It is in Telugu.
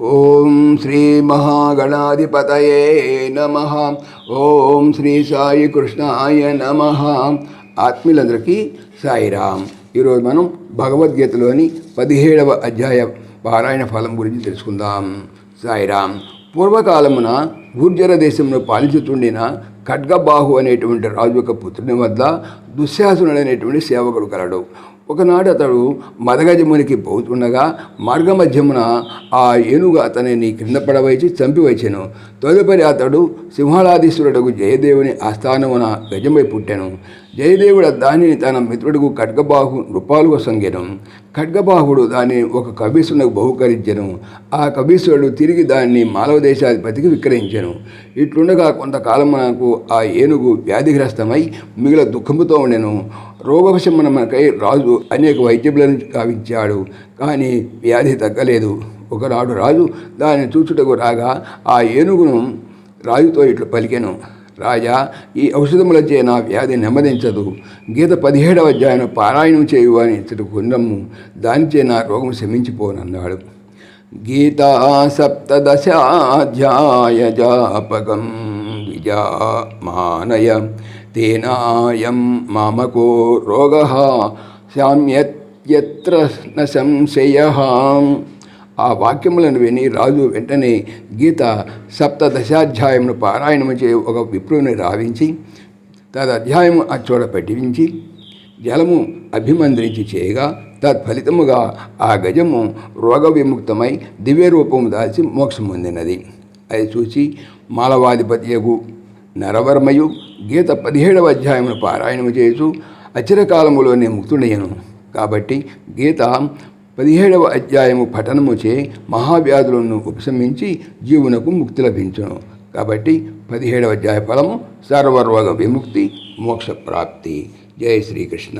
ఓం శ్రీ మహాగణాధిపతయే నమ. ఓం శ్రీ సాయి కృష్ణాయ నమ. ఆత్మీయులందరికీ సాయిరామ్. ఈరోజు మనం భగవద్గీతలోని పదిహేడవ అధ్యాయ పారాయణ ఫలం గురించి తెలుసుకుందాం. సాయిరామ్ పూర్వకాలమున గుర్జర దేశంలో పాలించుతుండిన ఖడ్గబాహు అనేటువంటి రాజు యొక్క పుత్రుని వద్ద దుశ్శాసనుడు అనేటువంటి సేవకుడు కలడు. ఒకనాడు అతడు మదగజమునికి పోతుండగా మార్గమధ్యమున ఆ ఏనుగు అతనిని క్రింద పడవైచి చంపివచ్చాను తదుపరి అతడు సింహళాధీశ్వరుడుకు జయదేవుని ఆస్థానమున గజమై పుట్టాను. జయదేవుడు దానిని తన మిత్రుడుకు ఖడ్గబాహు రూపాలుగా సంగెను. ఖడ్గబాహుడు దానిని ఒక కబీసునకు బహుకరించెను. ఆ కబీశ్వరుడు తిరిగి దాన్ని మాలవ దేశాధిపతికి విక్రయించెను. ఇట్లుండగా కొంతకాలం నాకు ఆ ఏనుగు వ్యాధిగ్రస్తమై మిగిలిన దుఃఖముతో ఉండెను. రోగవశమనకై రాజు అనేక వైద్యములను కావించాడు. కానీ వ్యాధి తగ్గలేదు. ఒకనాడు రాజు దాన్ని చూచుటకు రాగా ఆ ఏనుగును రాజుతో ఇట్లు పలికెను. రాజా ఈ ఔషధములచే నా వ్యాధి నెమ్మదించదు. గీత పదిహేడవ అధ్యాయం పారాయణం చేయు అని ఇతడు కొండము దానిచే నా రోగం శమించిపోనన్నాడు. గీతా సప్తదశాధ్యాయ జాపకం విజామానయ. తేనాయం మామకో రోగ శామ్యత్యత్ర న సంశయ. ఆ వాక్యములను విని రాజు వెంటనే గీత సప్తదశాధ్యాయమును పారాయణము చే ఒక విప్రుని రావించి తదధ్యాయము అచ్చోడ పఠించి జలము అభిమంత్రించి చేయగా తత్ఫలితముగా ఆ గజము రోగ విముక్తమై దివ్య రూపము దాల్చి మోక్షం పొందినది. అది చూసి మాలవాధిపతియగు నరవర్మయు గీత పదిహేడవ అధ్యాయమును పారాయణము చేస్తూ అచిరకాలములోనే ముక్తుడయ్యను. కాబట్టి గీత పదిహేడవ అధ్యాయము పఠనముచే మహావ్యాధులను ఉపశమించి జీవునకు ముక్తి లభించును. కాబట్టి పదిహేడవ అధ్యాయ ఫలము సర్వరోగ విముక్తి మోక్ష ప్రాప్తి జై శ్రీకృష్ణ.